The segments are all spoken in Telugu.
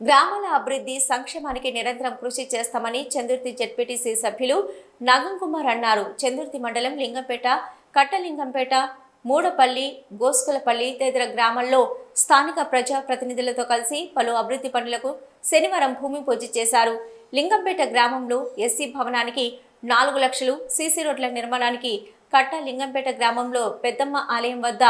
గ్రామాల అభివృద్ధి సంక్షేమానికి నిరంతరం కృషి చేస్తామని చందుర్తి జెడ్పీటీసీ సభ్యులు నాగం కుమార్ అన్నారు. చందుర్తి మండలం లింగంపేట కట్టలింగంపేట మూడపల్లి గోస్కులపల్లి తదితర గ్రామాల్లో స్థానిక ప్రజా ప్రతినిధులతో కలిసి పలు అభివృద్ధి పనులకు శనివారం భూమి పూజ చేశారు. లింగంపేట గ్రామంలో ఎస్సీ భవనానికి నాలుగు లక్షలు సీసీ రోడ్ల నిర్మాణానికి కట్ట లింగంపేట గ్రామంలో పెద్దమ్మ ఆలయం వద్ద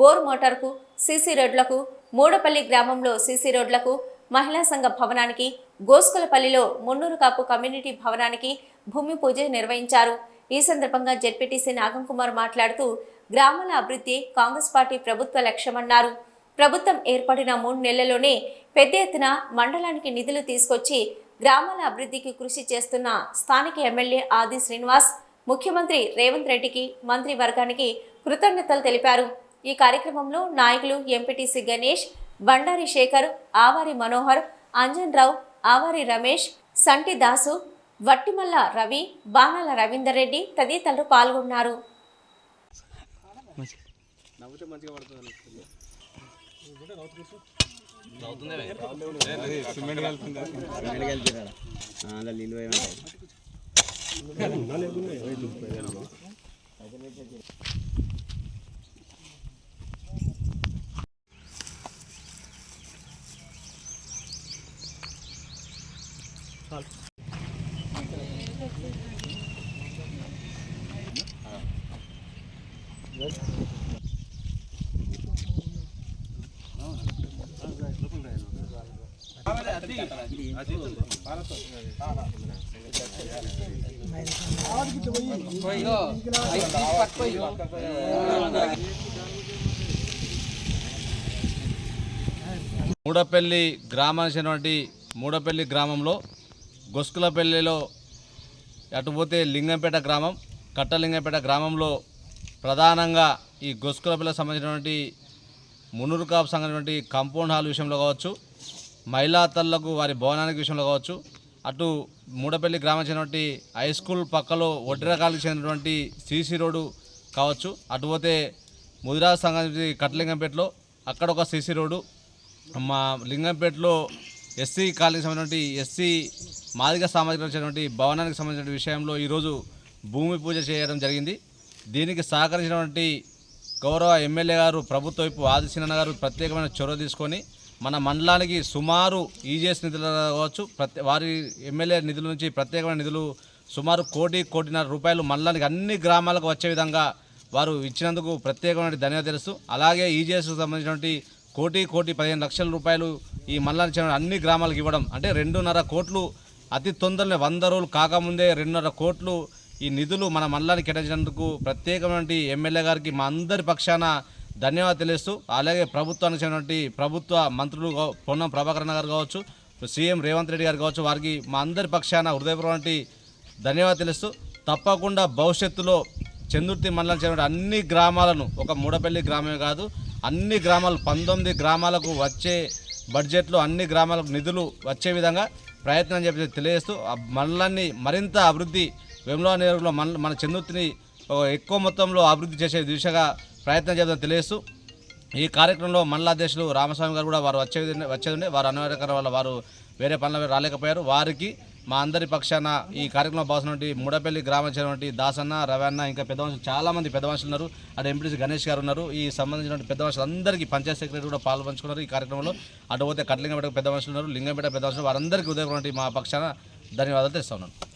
బోర్ మోటార్కు సీసీ రోడ్లకు మూడపల్లి గ్రామంలో సీసీ రోడ్లకు మహిళా సంఘ భవనానికి గోస్కులపల్లిలో మున్నూరు కాపు కమ్యూనిటీ భవనానికి భూమి పూజ నిర్వహించారు. ఈ సందర్భంగా జెడ్పీటీసీ నాగం కుమార్ మాట్లాడుతూ గ్రామాల అభివృద్ధి కాంగ్రెస్ పార్టీ ప్రభుత్వ లక్ష్యమన్నారు. ప్రభుత్వం ఏర్పడిన మూడు నెలల్లోనే పెద్ద ఎత్తున మండలానికి నిధులు తీసుకొచ్చి గ్రామాల అభివృద్ధికి కృషి చేస్తున్న స్థానిక ఎమ్మెల్యే ఆది శ్రీనివాస్ ముఖ్యమంత్రి రేవంత్ రెడ్డికి మంత్రి వర్గానికి కృతజ్ఞతలు తెలిపారు. ఈ కార్యక్రమంలో నాయకులు ఎంపీటీసీ గణేష్ బండారి శేఖర్ ఆవారి మనోహర్ అంజన్ రావు ఆవారి రమేష్ సంటి దాసు వట్టిమల్ల రవి బాణాల రవీందర్ రెడ్డి తదితరులు పాల్గొన్నారు. సిమెంట్ మూడపల్లి గ్రామానికి మూడపల్లి గ్రామంలో గొస్కులపల్లిలో అటు పోతే లింగంపేట గ్రామం కట్టలింగంపేట గ్రామంలో ప్రధానంగా ఈ గొస్కులపల్లికి సంబంధించినటువంటి మునురు కాపు సంబంధించినటువంటి కంపౌండ్ హాల్ విషయంలో కావచ్చు మహిళా తల్లకు వారి భవనానికి విషయంలో కావచ్చు అటు మూడపల్లి గ్రామం చెందినటువంటి హై స్కూల్ పక్కలో ఒడ్డిరకాలకు చెందినటువంటి సీసీ రోడ్డు కావచ్చు అటు పోతే ముదిరాజ్ సంఘం కట్టలింగంపేటలో అక్కడ ఒక సీసీ రోడ్డు మా లింగంపేటలో ఎస్సీ కాలనీకి సంబంధించినటువంటి ఎస్సీ మాదిగ సామాజిక భవనానికి సంబంధించిన విషయంలో ఈరోజు భూమి పూజ చేయడం జరిగింది. దీనికి సహకరించినటువంటి గౌరవ ఎమ్మెల్యే గారు ప్రభుత్వ వైపు ఆదిశీనన్న గారు ప్రత్యేకమైన చొరవ తీసుకొని మన మండలానికి సుమారు ఈజీఎస్ నిధులు కావచ్చు ప్రతి వారి ఎమ్మెల్యే నిధుల నుంచి ప్రత్యేకమైన నిధులు సుమారు కోటి కోటిన్నర రూపాయలు మండలానికి అన్ని గ్రామాలకు వచ్చే విధంగా వారు ఇచ్చినందుకు ప్రత్యేకమైన ధన్యవాదాలు తెలుసు అలాగే ఈజీఎస్కు సంబంధించినటువంటి కోటి కోటి పదిహేను లక్షల రూపాయలు ఈ మండలానికి అన్ని గ్రామాలకు ఇవ్వడం అంటే రెండున్నర కోట్లు అతి తొందరలో వంద రోజులు కాకముందే రెండున్నర కోట్లు ఈ నిధులు మన మండలానికి కేటాయించినందుకు ప్రత్యేకమైన ఎమ్మెల్యే గారికి మా అందరి పక్షాన ధన్యవాదాలు తెలుస్తూ అలాగే ప్రభుత్వానికి చెందినటువంటి ప్రభుత్వ మంత్రులు పొన్నం ప్రభాకరణ గారు కావచ్చు సీఎం రేవంత్ రెడ్డి గారు కావచ్చు వారికి మా అందరి పక్షాన హృదయపూర్వక ధన్యవాదాలు తెలుస్తూ తప్పకుండా భవిష్యత్తులో చందుర్తి మండలం చెందిన అన్ని గ్రామాలను ఒక మూడపల్లి గ్రామమే కాదు అన్ని గ్రామాలు పంతొమ్మిది గ్రామాలకు వచ్చే బడ్జెట్లో అన్ని గ్రామాలకు నిధులు వచ్చే విధంగా ప్రయత్నం చెప్పి తెలియజేస్తూ ఆ మండలాన్ని మరింత అభివృద్ధి వేముల నియోజకవర్గంలో మన మన చందుర్తిని ఎక్కువ మొత్తంలో అభివృద్ధి చేసే దిశగా ప్రయత్నం చేద్దాం తెలియజేస్తూ ఈ కార్యక్రమంలో మండల అధ్యక్షులు రామస్వామి గారు కూడా వారు వచ్చే వచ్చేది ఉండే వారు అనివార్యకర వల్ల వారు వేరే పనుల రాలేకపోయారు. వారికి మా అందరి పక్షాన ఈ కార్యక్రమం భాగస్వామి మూడపల్లి గ్రామం చెందినటువంటి దాసన్న రవన్న ఇంకా పెద్ద మనుషులు చాలామంది పెద్ద మనుషులు ఉన్నారు. అటు ఎంపీసీ గణేష్ గారు ఉన్నారు. ఈ సంబంధించినటువంటి పెద్ద మనుషులు అందరికీ పంచాయత్ సెక్రటరీ కూడా పాల్పంచుకున్నారు ఈ కార్యక్రమంలో. అటు పోతే కట్లింగపేట పెద్ద మనుషులు ఉన్నారు లింగంపేట పెద్ద మనుషులు వారందరికీ ఉదయం మా పక్షాన ధన్యవాదాలు తెస్తా ఉన్నాను